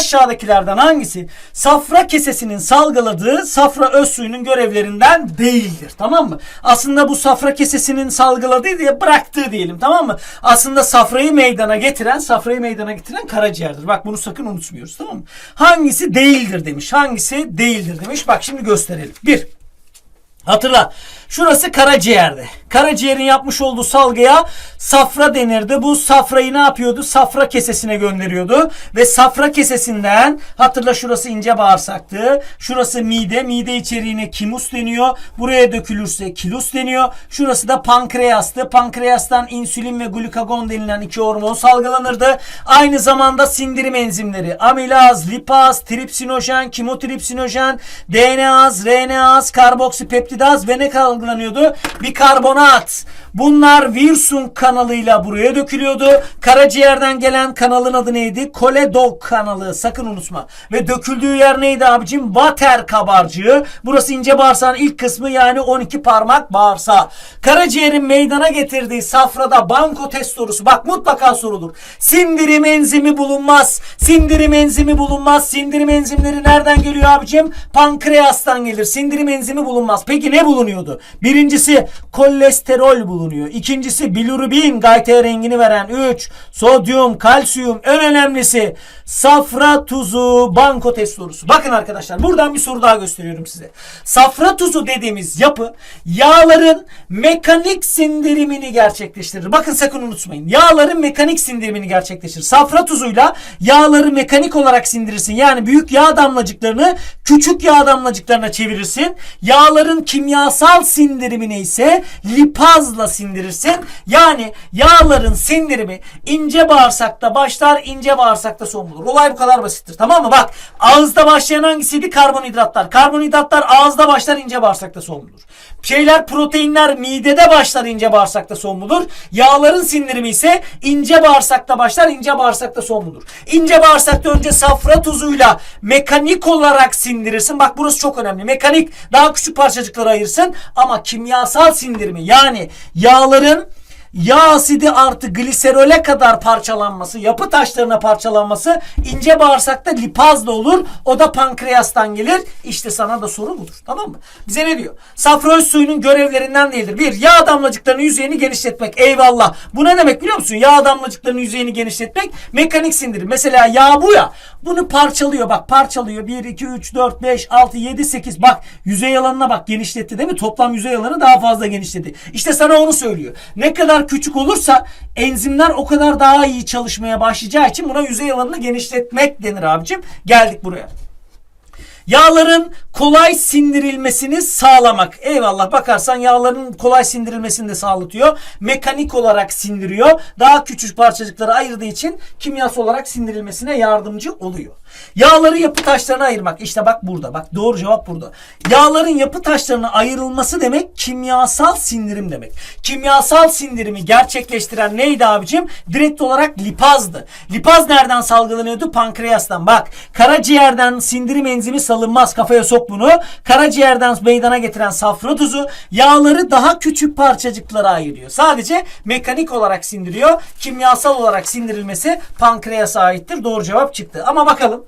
aşağıdakilerden hangisi safra kesesinin salgıladığı safra öz suyunun görevlerinden değildir. Tamam mı? Aslında bu safra kesesinin salgıladığı diye bıraktığı diyelim. Tamam mı? Aslında safrayı meydana getiren, safrayı meydana getiren karaciğerdir. Bak bunu sakın unutmuyoruz. Tamam mı? Hangisi değildir demiş. Hangisi değildir demiş. Bak şimdi gösterelim. Bir. Hatırla. Şurası karaciğerde. Karaciğerin yapmış olduğu salgıya safra denirdi. Bu safrayı ne yapıyordu? Safra kesesine gönderiyordu. Ve safra kesesinden hatırla şurası ince bağırsaktı. Şurası mide. Mide içeriğine kimus deniyor. Buraya dökülürse kilus deniyor. Şurası da pankreastı. Pankreastan insülin ve glukagon denilen iki hormon salgılanırdı. Aynı zamanda sindirim enzimleri amilaz, lipaz, tripsinojen, kimotripsinojen, DNAz, RNAz, karboksipeptidaz ve ne salgılanıyordu? Bikarbonat. Bunlar Wilson kanalıyla buraya dökülüyordu. Karaciğerden gelen kanalın adı neydi? Koledok kanalı. Sakın unutma. Ve döküldüğü yer neydi abicim? Vater kabarcığı. Burası ince bağırsağın ilk kısmı yani 12 parmak bağırsağı. Karaciğerin meydana getirdiği safrada banko test sorusu. Bak mutlaka sorulur. Sindirim enzimi bulunmaz. Sindirim enzimi bulunmaz. Sindirim enzimleri nereden geliyor abicim? Pankreastan gelir. Sindirim enzimi bulunmaz. Peki ne bulunuyordu? Birincisi kolesterol bulunuyor. İkincisi bilirubin gayte rengini veren 3. Sodyum, kalsiyum en önemlisi safra tuzu banko test sorusu. Bakın arkadaşlar buradan bir soru daha gösteriyorum size. Safra tuzu dediğimiz yapı yağların mekanik sindirimini gerçekleştirir. Bakın sakın unutmayın. Yağların mekanik sindirimini gerçekleştirir. Safra tuzuyla yağları mekanik olarak sindirirsin. Yani büyük yağ damlacıklarını küçük yağ damlacıklarına çevirirsin. Yağların kimyasal sindirimini ise lipazla sindirirsin. Yani yağların sindirimi ince bağırsakta başlar, ince bağırsakta son bulur. Olay bu kadar basittir. Tamam mı? Bak ağızda başlayan hangisiydi? Karbonhidratlar. Karbonhidratlar ağızda başlar, ince bağırsakta son bulur. Şeyler proteinler midede başlar, ince bağırsakta son bulur. Yağların sindirimi ise ince bağırsakta başlar, ince bağırsakta son bulur. İnce bağırsakta önce safra tuzuyla mekanik olarak sindirirsin. Bak burası çok önemli. Mekanik daha küçük parçacıklara ayırsın ama kimyasal sindirimi yani yağların yağ asidi artı gliserole kadar parçalanması, yapı taşlarına parçalanması ince bağırsakta lipazla olur. O da pankreastan gelir. İşte sana da soru budur. Tamam mı? Bize ne diyor? Safra suyunun görevlerinden değildir. Bir, yağ damlacıklarının yüzeyini genişletmek. Eyvallah. Bu ne demek biliyor musun? Yağ damlacıklarının yüzeyini genişletmek mekanik sindirim. Mesela yağ bu ya. Bunu parçalıyor. Bak parçalıyor. 1, 2, 3, 4, 5, 6, 7, 8. Bak yüzey alanına bak genişletti değil mi? Toplam yüzey alanı daha fazla genişledi. İşte sana onu söylüyor. Ne kadar küçük olursa enzimler o kadar daha iyi çalışmaya başlayacağı için buna yüzey alanını genişletmek denir abicim. Geldik buraya. Yağların kolay sindirilmesini sağlamak. Eyvallah bakarsan yağların kolay sindirilmesini de sağlatıyor. Mekanik olarak sindiriyor. Daha küçük parçacıkları ayırdığı için kimyasal olarak sindirilmesine yardımcı oluyor. Yağları yapı taşlarına ayırmak. İşte bak burada. Bak doğru cevap burada. Yağların yapı taşlarına ayrılması demek kimyasal sindirim demek. Kimyasal sindirimi gerçekleştiren neydi abicim? Direkt olarak lipazdı. Lipaz nereden salgılanıyordu? Pankreastan. Bak karaciğerden sindirim enzimi salınmaz. Kafaya sok bunu. Karaciğerden meydana getiren safra tuzu yağları daha küçük parçacıklara ayırıyor. Sadece mekanik olarak sindiriyor. Kimyasal olarak sindirilmesi pankreasa aittir. Doğru cevap çıktı. Ama bakalım.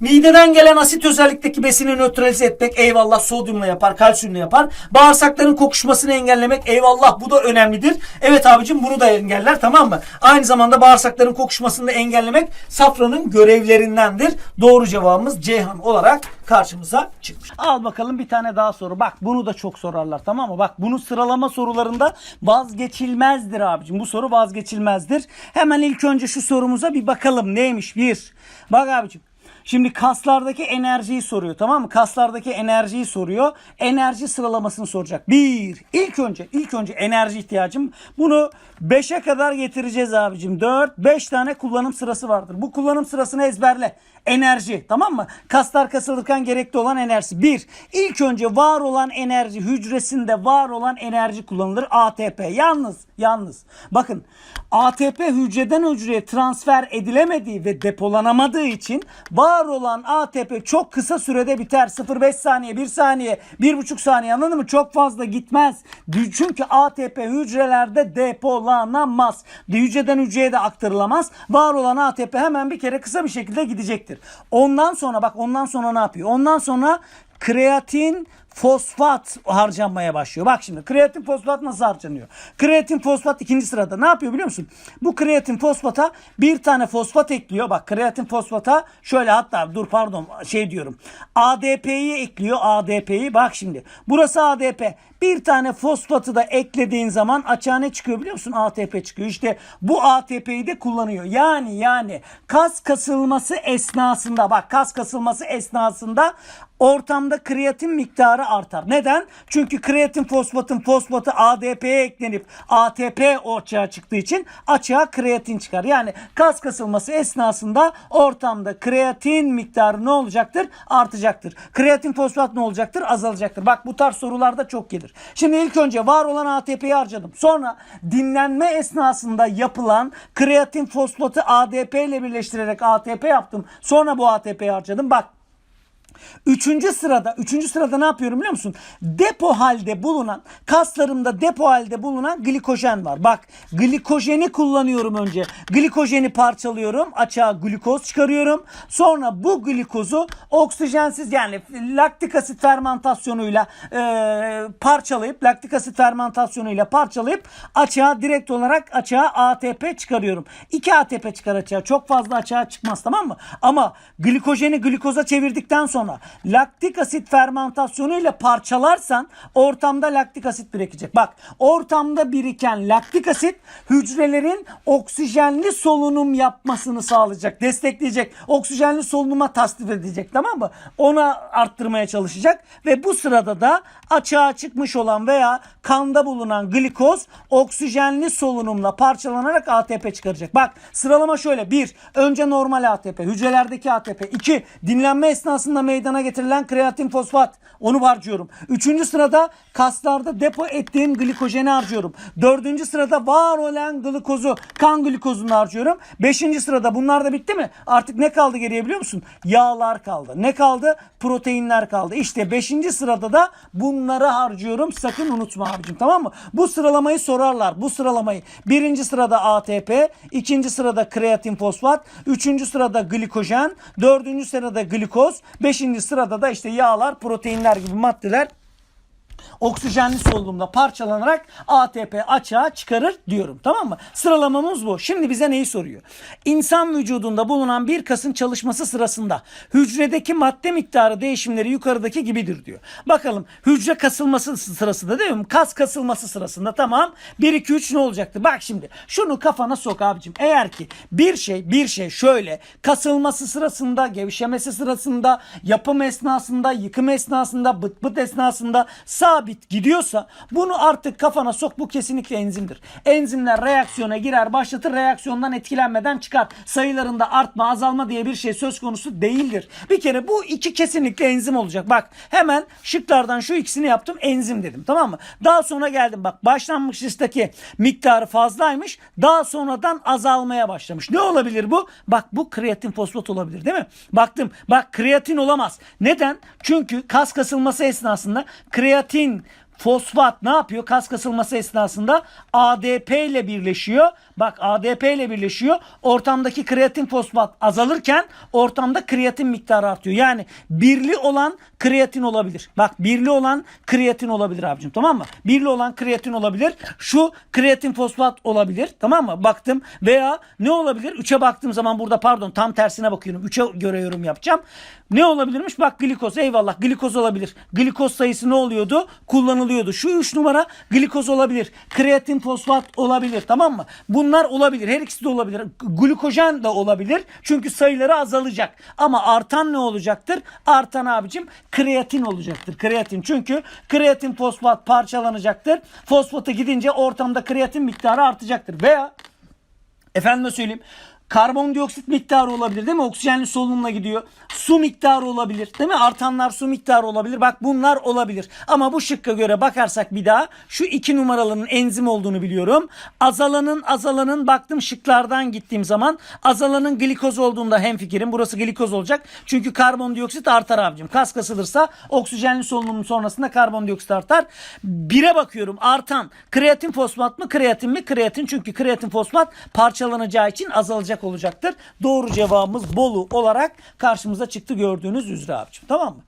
Mideden gelen asit özellikteki besini nötralize etmek eyvallah sodyumla yapar, kalsiyumla yapar. Bağırsakların kokuşmasını engellemek eyvallah bu da önemlidir. Evet abicim bunu da engeller tamam mı? Aynı zamanda bağırsakların kokuşmasını da engellemek safranın görevlerindendir. Doğru cevabımız Ceyhan olarak karşımıza çıkmış. Al bakalım bir tane daha soru. Bak bunu da çok sorarlar tamam mı? Bak bunu sıralama sorularında vazgeçilmezdir abicim. Bu soru vazgeçilmezdir. Hemen ilk önce şu sorumuza bir bakalım. Neymiş? Bir. Bak abicim. Şimdi kaslardaki enerjiyi soruyor tamam mı? Kaslardaki enerjiyi soruyor. Enerji sıralamasını soracak. Bir. İlk önce ilk önce enerji ihtiyacım. Bunu 5'e kadar getireceğiz abicim. 4 5 tane kullanım sırası vardır. Bu kullanım sırasını ezberle. Enerji tamam mı? Kaslar kasılırken gerekli olan enerji. Bir. İlk önce var olan enerji hücresinde var olan enerji kullanılır. ATP. Yalnız yalnız. Bakın ATP hücreden hücreye transfer edilemediği ve depolanamadığı için var var olan ATP çok kısa sürede biter. 0,5 saniye, 1 saniye, 1,5 saniye anladın mı? Çok fazla gitmez. Çünkü ATP hücrelerde depolanamaz. Hücreden hücreye de aktarılamaz. Var olan ATP hemen bir kere kısa bir şekilde gidecektir. Ondan sonra bak ondan sonra ne yapıyor? Ondan sonra kreatin fosfat harcanmaya başlıyor. Bak şimdi kreatin fosfat nasıl harcanıyor? Kreatin fosfat ikinci sırada. Ne yapıyor biliyor musun? Bu kreatin fosfata bir tane fosfat ekliyor. Bak kreatin fosfata şöyle hatta dur pardon şey diyorum. ADP'yi ekliyor. ADP'yi bak şimdi. Burası ADP. Bir tane fosfatı da eklediğin zaman açığa ne çıkıyor biliyor musun? ATP çıkıyor. İşte bu ATP'yi de kullanıyor. Yani yani kas kasılması esnasında bak kas kasılması esnasında ortamda kreatin miktarı artar. Neden? Çünkü kreatin fosfatın fosfatı ADP'ye eklenip ATP açığa çıktığı için açığa kreatin çıkar. Yani kas kasılması esnasında ortamda kreatin miktarı ne olacaktır? Artacaktır. Kreatin fosfat ne olacaktır? Azalacaktır. Bak bu tarz sorularda çok gelir. Şimdi ilk önce var olan ATP'yi harcadım. Sonra dinlenme esnasında yapılan kreatin fosfatı ADP ile birleştirerek ATP yaptım. Sonra bu ATP'yi harcadım. Bak Üçüncü sırada, üçüncü sırada ne yapıyorum biliyor musun? Depo halde bulunan, kaslarımda depo halde bulunan glikojen var. Bak glikojeni kullanıyorum önce. Glikojeni parçalıyorum. Açığa glikoz çıkarıyorum. Sonra bu glikozu oksijensiz yani laktik asit fermentasyonuyla e, parçalayıp, laktik asit fermentasyonuyla parçalayıp açığa direkt olarak açığa ATP çıkarıyorum. 2 ATP çıkar açığa. Çok fazla açığa çıkmaz tamam mı? Ama glikojeni glikoza çevirdikten sonra laktik asit fermentasyonu ile parçalarsan ortamda laktik asit birikecek. Bak ortamda biriken laktik asit hücrelerin oksijenli solunum yapmasını sağlayacak, destekleyecek. Oksijenli solunuma tasdif edecek tamam mı? Ona arttırmaya çalışacak ve bu sırada da açığa çıkmış olan veya kanda bulunan glikoz oksijenli solunumla parçalanarak ATP çıkaracak. Bak sıralama şöyle. 1. Önce normal ATP. Hücrelerdeki ATP. 2. Dinlenme esnasında meydana getirilen kreatin fosfat. Onu harcıyorum. Üçüncü sırada kaslarda depo ettiğim glikojeni harcıyorum. Dördüncü sırada var olan glikozu, kan glikozunu harcıyorum. Beşinci sırada bunlar da bitti mi? Artık ne kaldı geriye biliyor musun? Yağlar kaldı. Ne kaldı? Proteinler kaldı. İşte beşinci sırada da bunları harcıyorum. Sakın unutma abicim tamam mı? Bu sıralamayı sorarlar. Bu sıralamayı. Birinci sırada ATP, ikinci sırada kreatin fosfat, üçüncü sırada glikojen, dördüncü sırada glikoz, beşinci sırada da işte yağlar, proteinler gibi maddeler oksijenli solunumla parçalanarak ATP açığa çıkarır diyorum. Tamam mı? Sıralamamız bu. Şimdi bize neyi soruyor? İnsan vücudunda bulunan bir kasın çalışması sırasında hücredeki madde miktarı değişimleri yukarıdaki gibidir diyor. Bakalım hücre kasılması sırasında değil mi? Kas kasılması sırasında tamam. 1 2 3 ne olacaktı? Bak şimdi şunu kafana sok abicim. Eğer ki bir şey bir şey şöyle kasılması sırasında, gevşemesi sırasında, yapım esnasında, yıkım esnasında, bıt bıt esnasında sabit gidiyorsa bunu artık kafana sok bu kesinlikle enzimdir. Enzimler reaksiyona girer başlatır reaksiyondan etkilenmeden çıkar. Sayılarında artma azalma diye bir şey söz konusu değildir. Bir kere bu iki kesinlikle enzim olacak. Bak hemen şıklardan şu ikisini yaptım enzim dedim tamam mı? Daha sonra geldim bak başlangıçtaki miktarı fazlaymış daha sonradan azalmaya başlamış. Ne olabilir bu? Bak bu kreatin fosfat olabilir değil mi? Baktım bak kreatin olamaz. Neden? Çünkü kas kasılması esnasında kreatin fosfat ne yapıyor? Kas kasılması esnasında ADP ile birleşiyor. Bak ADP ile birleşiyor. Ortamdaki kreatin fosfat azalırken ortamda kreatin miktarı artıyor. Yani birli olan kreatin olabilir. Bak birli olan kreatin olabilir abicim tamam mı? Birli olan kreatin olabilir. Şu kreatin fosfat olabilir tamam mı? Baktım veya ne olabilir? 3'e baktığım zaman burada pardon tam tersine bakıyorum. 3'e göre yorum yapacağım. Ne olabilirmiş? Bak glikoz eyvallah glikoz olabilir. Glikoz sayısı ne oluyordu? Kullanılıyordu. Şu 3 numara glikoz olabilir. Kreatin fosfat olabilir tamam mı? Bunlar olabilir. Her ikisi de olabilir. Glukojen de olabilir. Çünkü sayıları azalacak. Ama artan ne olacaktır? Artan abicim kreatin olacaktır. Kreatin. Çünkü kreatin fosfat parçalanacaktır. Fosfatı gidince ortamda kreatin miktarı artacaktır. Veya efendime söyleyeyim Karbondioksit miktarı olabilir değil mi? Oksijenli solunumla gidiyor. Su miktarı olabilir değil mi? Artanlar su miktarı olabilir. Bak bunlar olabilir. Ama bu şıkka göre bakarsak bir daha şu iki numaralının enzim olduğunu biliyorum. Azalanın azalanın baktım şıklardan gittiğim zaman azalanın glikoz olduğunda hemfikirim. Burası glikoz olacak. Çünkü karbondioksit artar abicim. Kas kasılırsa oksijenli solunumun sonrasında karbondioksit artar. Bire bakıyorum artan kreatin fosfat mı kreatin mi? Kreatin çünkü kreatin fosfat parçalanacağı için azalacak olacaktır. Doğru cevabımız Bolu olarak karşımıza çıktı gördüğünüz üzere abicim. Tamam mı?